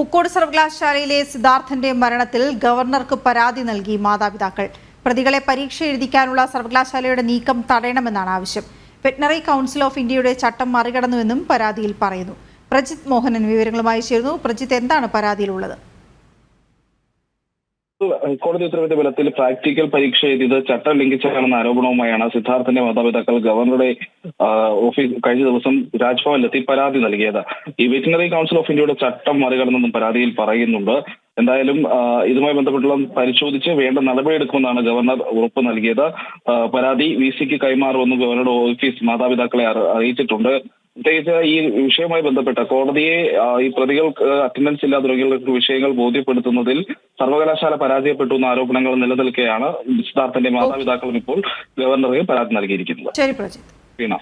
പൂക്കോട് സർവകലാശാലയിലെ സിദ്ധാർത്ഥന്റെ മരണത്തിൽ ഗവർണർക്ക് പരാതി നൽകി മാതാപിതാക്കൾ. പ്രതികളെ പരീക്ഷ എഴുതിക്കാനുള്ള സർവകലാശാലയുടെ നീക്കം തടയണമെന്നാണ് ആവശ്യം. വെറ്റിനറി കൗൺസിൽ ഓഫ് ഇന്ത്യയുടെ ചട്ടം മറികടന്നുവെന്നും പരാതിയിൽ പറയുന്നു. പ്രജിത് മോഹനൻ വിവരങ്ങളുമായി ചേർന്നു പ്രജിത് എന്താണ് പരാതിയിലുള്ളത്? കോടതി ഉത്തരവിന്റെ ബലത്തിൽ പ്രാക്ടിക്കൽ പരീക്ഷ എഴുതിയത് ചട്ടം ലംഘിച്ചതാണെന്ന ആരോപണവുമായാണ് സിദ്ധാർത്ഥന്റെ മാതാപിതാക്കൾ ഗവർണറുടെ ഓഫീസ് കഴിഞ്ഞ ദിവസം രാജ്ഭവനിലെത്തി പരാതി നൽകിയത്. ഈ വെറ്റിനറി കൗൺസിൽ ഓഫ് ഇന്ത്യയുടെ ചട്ടം മറികടന്നെന്നും പരാതിയിൽ പറയുന്നുണ്ട്. എന്തായാലും ഇതുമായി ബന്ധപ്പെട്ടുള്ള പരിശോധിച്ച് വേണ്ട നടപടിയെടുക്കുമെന്നാണ് ഗവർണർ ഉറപ്പ് നൽകിയത്. പരാതി വി സിക്ക് കൈമാറുമെന്നും ഗവർണറുടെ ഓഫീസ് മാതാപിതാക്കളെ അറിയിച്ചിട്ടുണ്ട്. പ്രത്യേകിച്ച് ഈ വിഷയവുമായി ബന്ധപ്പെട്ട കോടതിയെ ഈ പ്രതികൾക്ക് അറ്റൻഡൻസ് ഇല്ല തുടങ്ങിയുള്ള വിഷയങ്ങൾ ബോധ്യപ്പെടുത്തുന്നതിൽ സർവകലാശാല പരാജയപ്പെട്ടു എന്ന ആരോപണങ്ങൾ നിലനിൽക്കെയാണ് സിദ്ധാർത്ഥന്റെ മാതാപിതാക്കളും ഇപ്പോൾ ഗവർണർക്ക് പരാതി നൽകിയിരിക്കുന്നത്. വീണ.